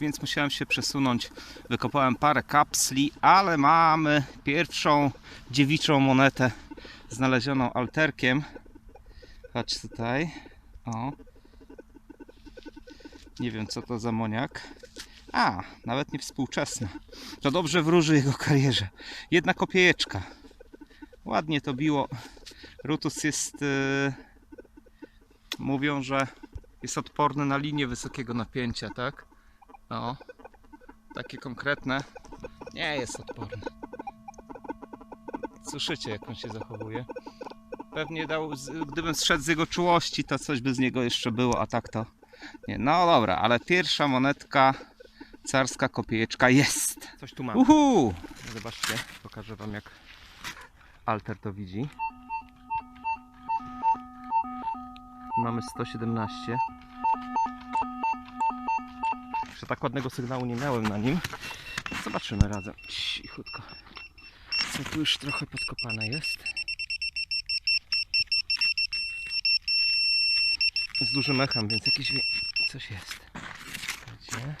więc musiałem się przesunąć. Wykopałem parę kapsli, ale mamy pierwszą dziewiczą monetę znalezioną alterkiem. Chodź tutaj. O. Nie wiem co to za moniak. A, nawet nie współczesna. To dobrze wróży jego karierze. Jedna kopiejeczka. Ładnie to biło. Rutus jest. Yy, mówią, że jest odporny na linię wysokiego napięcia, tak? O, takie konkretne. Nie jest odporny. Słyszycie, jak on się zachowuje? Pewnie dał, gdybym zszedł z jego czułości, to coś by z niego jeszcze było, a tak to nie. No dobra, ale pierwsza monetka, carska kopiejeczka jest. Coś tu mam. Uhu! Zobaczcie, pokażę wam jak Alter to widzi. Mamy 117. Jeszcze tak ładnego sygnału nie miałem na nim. Zobaczymy razem. Cichutko. Co tu już trochę podkopane jest. Z dużym echem, więc jakiś coś jest. Gdzie?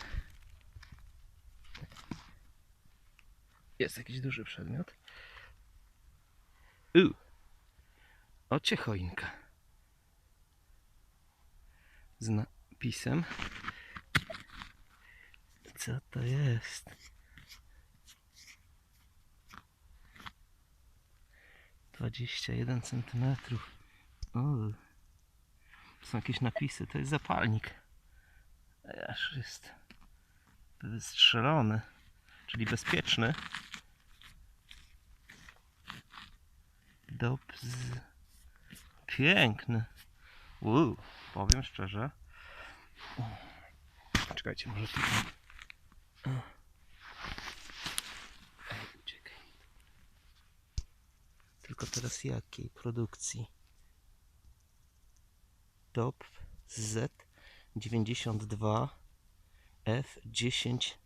Jest jakiś duży przedmiot. U. Ocie choinka. Z napisem. Co to jest? Dwadzieścia jeden centymetrów. Są jakieś napisy. To jest zapalnik. Aż jest wystrzelony czyli bezpieczny. Dobz. Piękny. Uu, powiem szczerze. Czekajcie, może tu. Ej, uciekaj. Tylko teraz jakiej produkcji? Top Z 92 F 10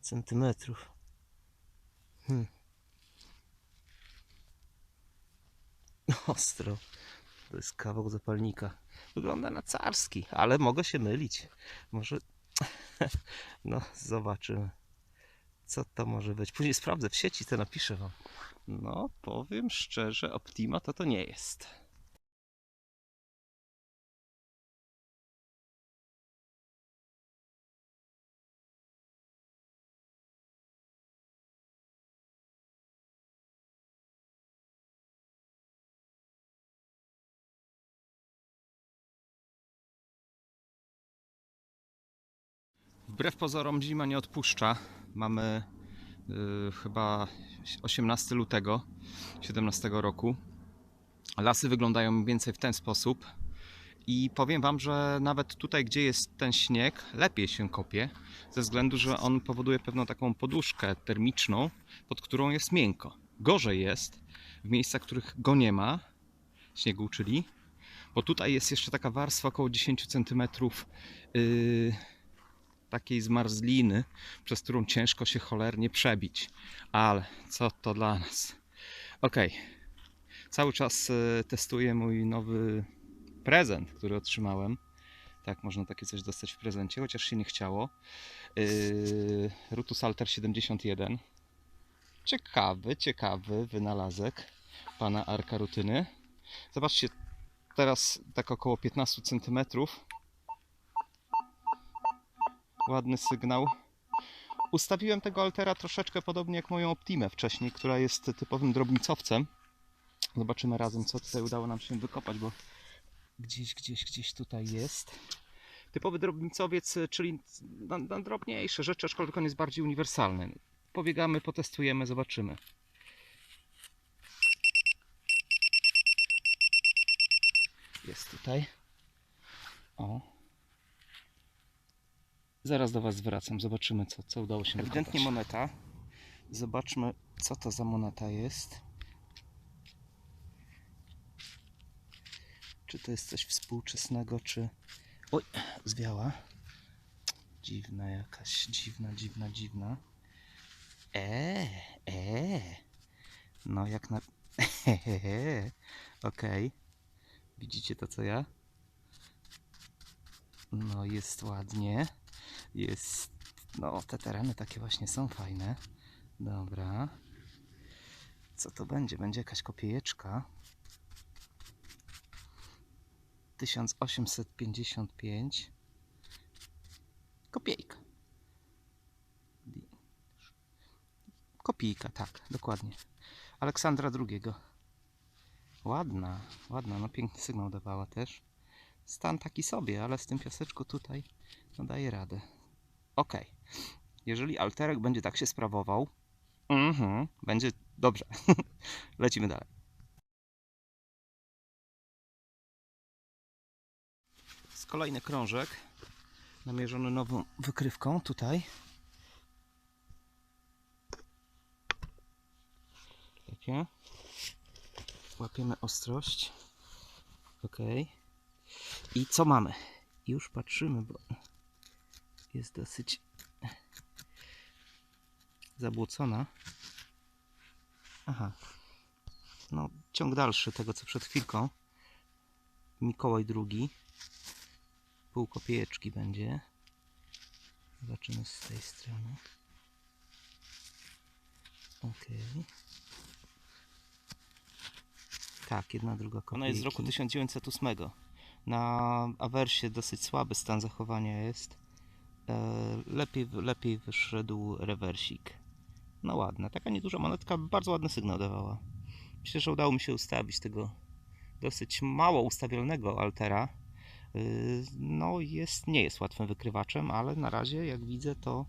centymetrów. Hmm. Ostro. To jest kawał zapalnika. Wygląda na carski, ale mogę się mylić. Może. No, zobaczymy. Co to może być? Później sprawdzę w sieci, to napiszę wam. No, powiem szczerze, Optima to to nie jest. Wbrew pozorom zima nie odpuszcza. Mamy y, chyba 18 lutego 17 roku. Lasy wyglądają mniej więcej w ten sposób. I powiem Wam, że nawet tutaj, gdzie jest ten śnieg, lepiej się kopie, ze względu, że on powoduje pewną taką poduszkę termiczną, pod którą jest miękko. Gorzej jest w miejscach, których go nie ma, śniegu, czyli, bo tutaj jest jeszcze taka warstwa około 10 cm yy, takiej zmarzliny, przez którą ciężko się cholernie przebić. Ale co to dla nas? Ok. Cały czas e, testuję mój nowy prezent, który otrzymałem. Tak, można takie coś dostać w prezencie, chociaż się nie chciało. Yy, Rutus Alter 71. Ciekawy, ciekawy wynalazek pana Arka Rutyny. Zobaczcie, teraz tak około 15 centymetrów ładny sygnał. Ustawiłem tego altera troszeczkę podobnie jak moją Optimę wcześniej, która jest typowym drobnicowcem. Zobaczymy razem, co tutaj udało nam się wykopać, bo gdzieś, gdzieś, gdzieś tutaj jest. Typowy drobnicowiec, czyli na, na drobniejsze rzeczy, aczkolwiek on jest bardziej uniwersalny. Pobiegamy, potestujemy, zobaczymy. Jest tutaj. O, Zaraz do Was wracam, zobaczymy co, co udało się Ewidentnie moneta. Zobaczmy co to za moneta jest. Czy to jest coś współczesnego, czy... Oj, zwiała. Dziwna jakaś, dziwna, dziwna, dziwna. Eee, eee. No jak na... Okej. Widzicie to co ja? No jest ładnie jest No, te tereny takie właśnie są fajne. Dobra. Co to będzie? Będzie jakaś kopiejeczka. 1855. Kopiejka. Kopijka, tak, dokładnie. Aleksandra II. Ładna, ładna, no piękny sygnał dawała też. Stan taki sobie, ale z tym piaseczku tutaj no daje radę. Ok. Jeżeli alterek będzie tak się sprawował, mhm, będzie dobrze. Lecimy dalej. Z kolejny krążek namierzony nową wykrywką tutaj. Czekajcie. Łapiemy ostrość. Ok. I co mamy? Już patrzymy, bo jest dosyć zabłocona. Aha. No, ciąg dalszy tego, co przed chwilką. Mikołaj drugi. Pół kopiejeczki będzie. Zobaczymy z tej strony. Ok. Tak, jedna druga kopiejki. Ona jest z roku 1908. Na awersie dosyć słaby stan zachowania jest. E, lepiej, lepiej wyszedł rewersik. No ładna, taka nieduża monetka, bardzo ładny sygnał dawała. Myślę, że udało mi się ustawić tego dosyć mało ustawialnego altera. Yy, No jest, nie jest łatwym wykrywaczem, ale na razie jak widzę to,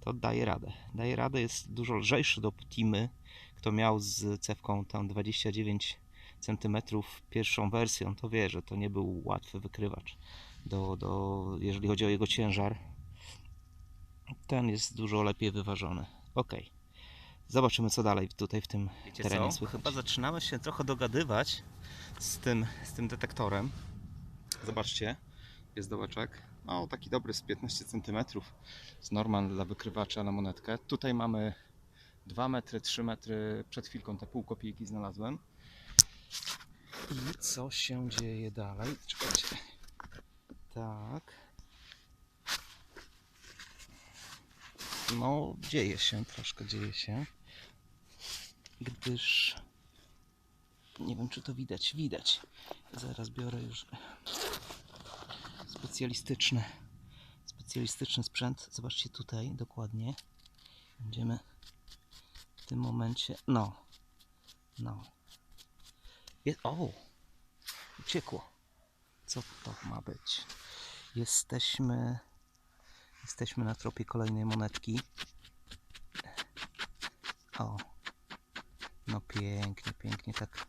to daje radę. Daje radę, jest dużo lżejszy do Optimy. Kto miał z cewką tam 29 cm pierwszą wersją, to wie, że to nie był łatwy wykrywacz. Do, do, jeżeli chodzi o jego ciężar, ten jest dużo lepiej wyważony. Ok. Zobaczymy, co dalej tutaj w tym terenie słychać. Chyba zaczynamy się trochę dogadywać z tym, z tym detektorem. Zobaczcie, jest dołeczek. No, taki dobry z 15 cm. Z normal dla wykrywacza na monetkę. Tutaj mamy 2 metry, 3 metry. Przed chwilką te pół kopiejki znalazłem. I co się dzieje dalej? Czekajcie. Tak. No, dzieje się, troszkę dzieje się. Gdyż. Nie wiem, czy to widać. Widać. Zaraz biorę już specjalistyczny, specjalistyczny sprzęt. Zobaczcie tutaj dokładnie. Będziemy w tym momencie. No. No. Jest, o! Uciekło. Co to ma być? Jesteśmy. Jesteśmy na tropie kolejnej monetki. O. No pięknie, pięknie, tak,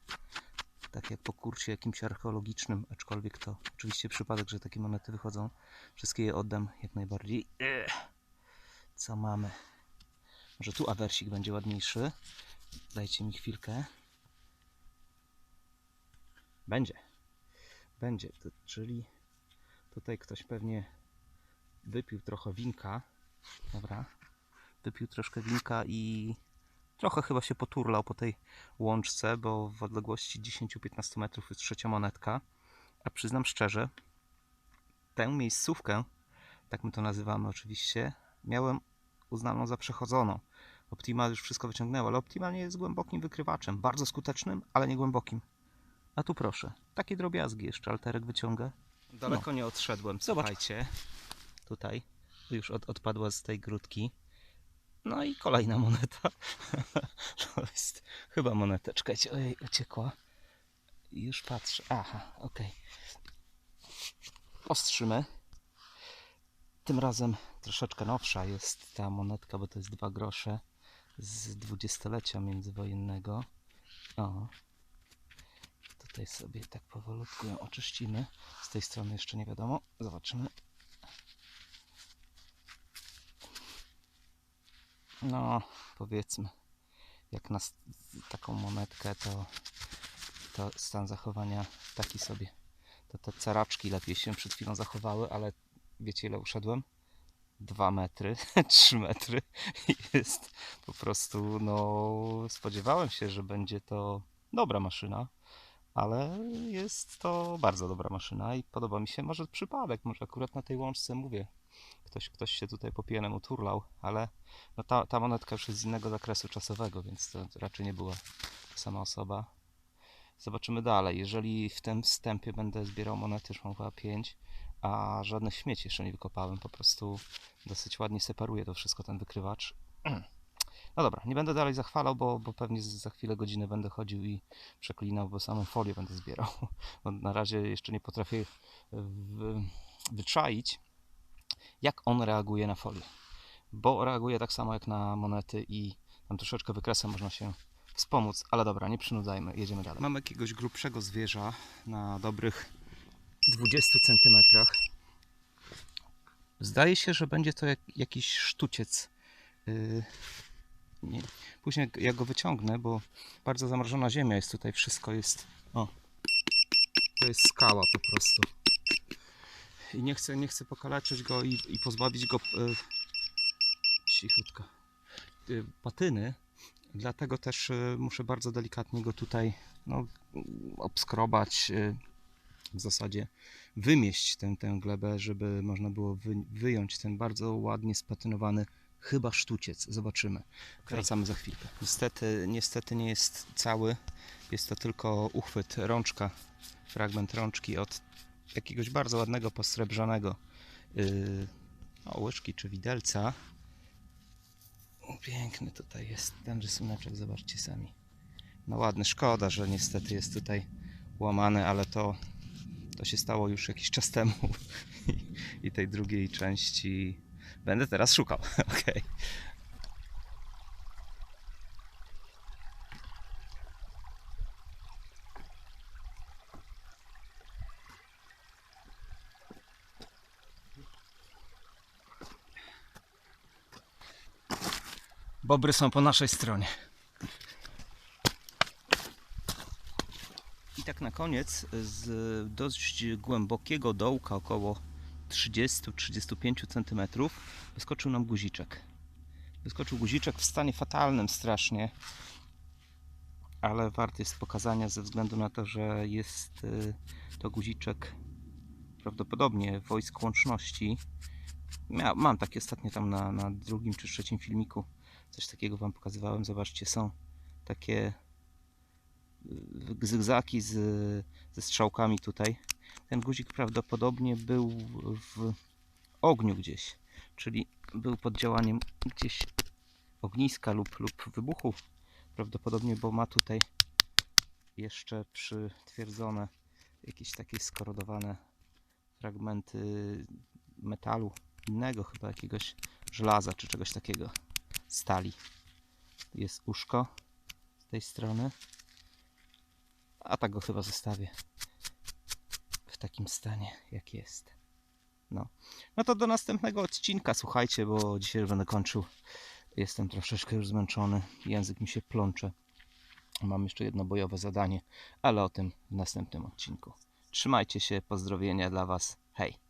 tak jak po kursie jakimś archeologicznym, aczkolwiek to oczywiście przypadek, że takie monety wychodzą. Wszystkie je oddam jak najbardziej. Ech. Co mamy? Może tu awersik będzie ładniejszy. Dajcie mi chwilkę. Będzie. Będzie. Czyli tutaj ktoś pewnie wypił trochę winka. Dobra. Wypił troszkę winka i trochę chyba się poturlał po tej łączce, bo w odległości 10-15 metrów jest trzecia monetka. A przyznam szczerze, tę miejscówkę, tak my to nazywamy oczywiście, miałem uznaną za przechodzoną. Optimal już wszystko wyciągnęło, ale Optimal nie jest głębokim wykrywaczem. Bardzo skutecznym, ale nie głębokim. A tu proszę, takie drobiazgi jeszcze alterek wyciąga. Daleko nie odszedłem, słuchajcie. Tutaj już od, odpadła z tej grudki. No i kolejna moneta. To jest chyba moneteczka. Ojej, uciekła. Już patrzę. Aha, okej. Ostrzymy. Tym razem troszeczkę nowsza jest ta monetka, bo to jest dwa grosze z dwudziestolecia międzywojennego. O. Tutaj sobie tak powolutku ją oczyścimy. Z tej strony jeszcze nie wiadomo. Zobaczymy. No, powiedzmy, jak na taką monetkę, to, to stan zachowania taki sobie. To te ceraczki lepiej się przed chwilą zachowały, ale wiecie ile uszedłem? Dwa metry, trzy metry. I Jest po prostu, no, spodziewałem się, że będzie to dobra maszyna, ale jest to bardzo dobra maszyna i podoba mi się. Może przypadek, może akurat na tej łączce mówię. Ktoś, ktoś się tutaj po pijanemu turlał, ale no ta, ta monetka już jest z innego zakresu czasowego, więc to raczej nie była sama osoba. Zobaczymy dalej. Jeżeli w tym wstępie będę zbierał monety, już mam chyba 5, a żadne śmieci jeszcze nie wykopałem, po prostu dosyć ładnie separuje to wszystko ten wykrywacz. No dobra, nie będę dalej zachwalał, bo, bo pewnie za chwilę godzinę będę chodził i przeklinał, bo samą folię będę zbierał. Bo na razie jeszcze nie potrafię wyczaić, jak on reaguje na folię. Bo reaguje tak samo jak na monety i tam troszeczkę wykresem można się wspomóc, ale dobra, nie przynudzajmy, jedziemy dalej. Mamy jakiegoś grubszego zwierza na dobrych 20 centymetrach. Zdaje się, że będzie to jak, jakiś sztuciec. Yy, nie. Później jak- go wyciągnę, bo bardzo zamrożona ziemia jest tutaj, wszystko jest. O, to jest skała po prostu. I nie chcę, nie chcę pokaleczyć go i, i pozbawić go yy, cichutko yy, patyny. Dlatego też yy, muszę bardzo delikatnie go tutaj no, obskrobać. W zasadzie wymieść tę, tę glebę, żeby można było wy, wyjąć ten bardzo ładnie spatynowany chyba sztuciec. Zobaczymy. Wracamy za chwilkę. Niestety, niestety nie jest cały. Jest to tylko uchwyt, rączka, fragment rączki od jakiegoś bardzo ładnego posrebrzanego yy, o, łyżki czy widelca. Piękny tutaj jest ten rysuneczek, zobaczcie sami. No ładny, szkoda, że niestety jest tutaj łamany, ale to to się stało już jakiś czas temu i, i tej drugiej części będę teraz szukał. Okej. Bobry są po naszej stronie. I tak na koniec z dość głębokiego dołka, około 30-35 cm, wyskoczył nam guziczek. Wyskoczył guziczek w stanie fatalnym strasznie, ale wart jest pokazania ze względu na to, że jest y, to guziczek prawdopodobnie wojsk łączności. Mia, mam takie ostatnio tam na, na drugim czy trzecim filmiku. Coś takiego Wam pokazywałem. Zobaczcie, są takie zygzaki z, ze strzałkami tutaj. Ten guzik prawdopodobnie był w ogniu gdzieś, czyli był pod działaniem gdzieś ogniska lub, lub wybuchu. Prawdopodobnie, bo ma tutaj jeszcze przytwierdzone jakieś takie skorodowane fragmenty metalu innego, chyba jakiegoś żelaza czy czegoś takiego, stali. Jest uszko z tej strony. A tak go chyba zostawię takim stanie, jak jest. No. no to do następnego odcinka, słuchajcie, bo dzisiaj będę kończył. Jestem troszeczkę już zmęczony, język mi się plącze. Mam jeszcze jedno bojowe zadanie, ale o tym w następnym odcinku. Trzymajcie się, pozdrowienia dla Was. Hej!